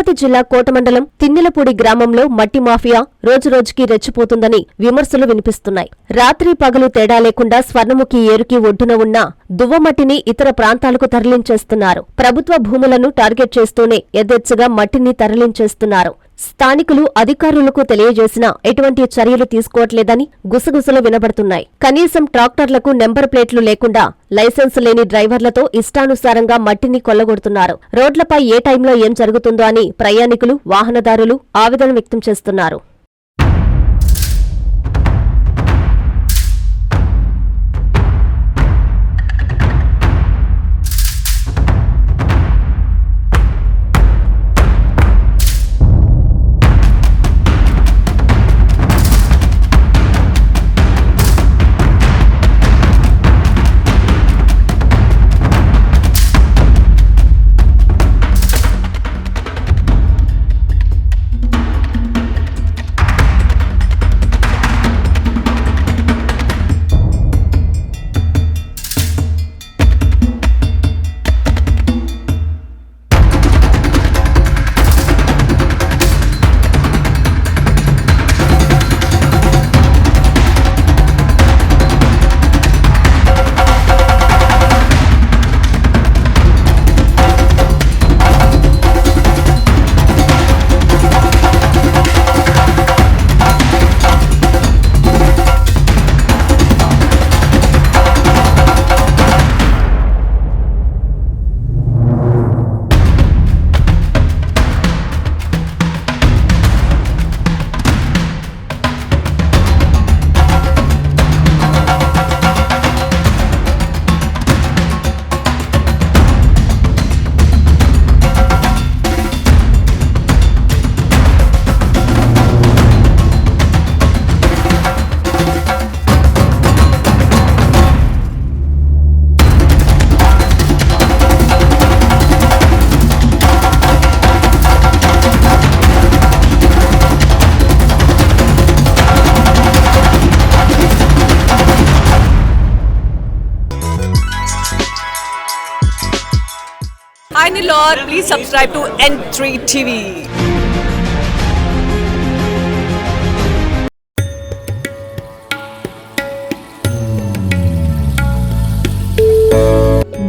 తిరుపతి జిల్లా కోటమండలం తిన్నెలపూడి గ్రామంలో మట్టి మాఫియా రోజురోజుకి రెచ్చిపోతుందని విమర్శలు వినిపిస్తున్నాయి. రాత్రి పగలు తేడా లేకుండా స్వర్ణముఖి ఏరుకి ఒడ్డున ఉన్న దువ్వమట్టిని ఇతర ప్రాంతాలకు తరలించేస్తున్నారు. ప్రభుత్వ భూములను టార్గెట్ చేస్తూనే యథేచ్ఛగా మట్టిని తరలించేస్తున్నారు. స్థానికులు అధికారులకు తెలియజేసినా ఎటువంటి చర్యలు తీసుకోవట్లేదని గుసగుసలు వినబడుతున్నాయి. కనీసం ట్రాక్టర్లకు నెంబర్ ప్లేట్లు లేకుండా లైసెన్స్ లేని డ్రైవర్లతో ఇష్టానుసారంగా మట్టిని కొల్లగొడుతున్నారు. రోడ్లపై ఏ టైంలో ఏం జరుగుతుందో అని ప్రయాణికులు వాహనదారులు ఆవేదన వ్యక్తం చేస్తున్నారు. Hi Nilor, please subscribe to N3 TV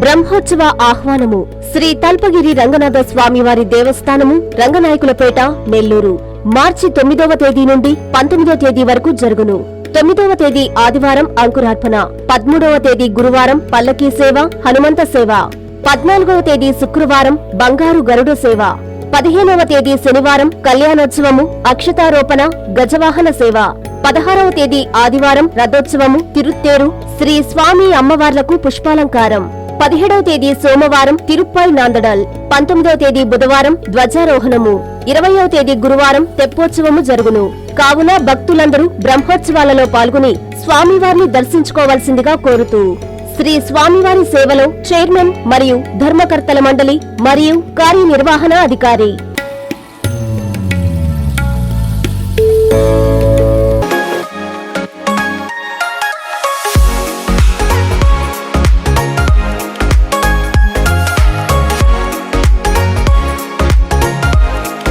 బ్రహ్మోత్సవ ఆహ్వానము శ్రీ తల్పగిరి రంగనాథ స్వామివారి దేవస్థానము రంగనాయకులపేట నెల్లూరు. మార్చి తొమ్మిదవ తేదీ నుండి పంతొమ్మిదవ తేదీ వరకు జరుగును. తొమ్మిదవ తేదీ ఆదివారం అంకురార్పణ పదమూడవ తేదీ గురువారం పల్లకీ సేవ హనుమంత సేవ. పద్నాలుగవ తేదీ శుక్రవారం బంగారు గరుడ సేవ. పదిహేనవ తేదీ శనివారం కళ్యాణోత్సవము అక్షతారోపణ గజవాహన సేవ. పదహారవ తేదీ ఆదివారం రథోత్సవము తిరుత్తేరు శ్రీ స్వామి అమ్మవార్లకు పుష్పాలంకారం. పదిహేడవ తేదీ సోమవారం తిరుప్పై నాందడల్. పంతొమ్మిదవ తేదీ బుధవారం ధ్వజారోహణము. ఇరవయవ తేదీ గురువారం తెప్పోత్సవము జరుగును. కావున భక్తులందరూ బ్రహ్మోత్సవాలలో పాల్గొని స్వామివారిని దర్శించుకోవాల్సిందిగా కోరుతూ శ్రీ స్వామివారి సేవలో చైర్మన్ మరియు ధర్మకర్తల మండలి మరియు కార్యనిర్వహణ అధికారి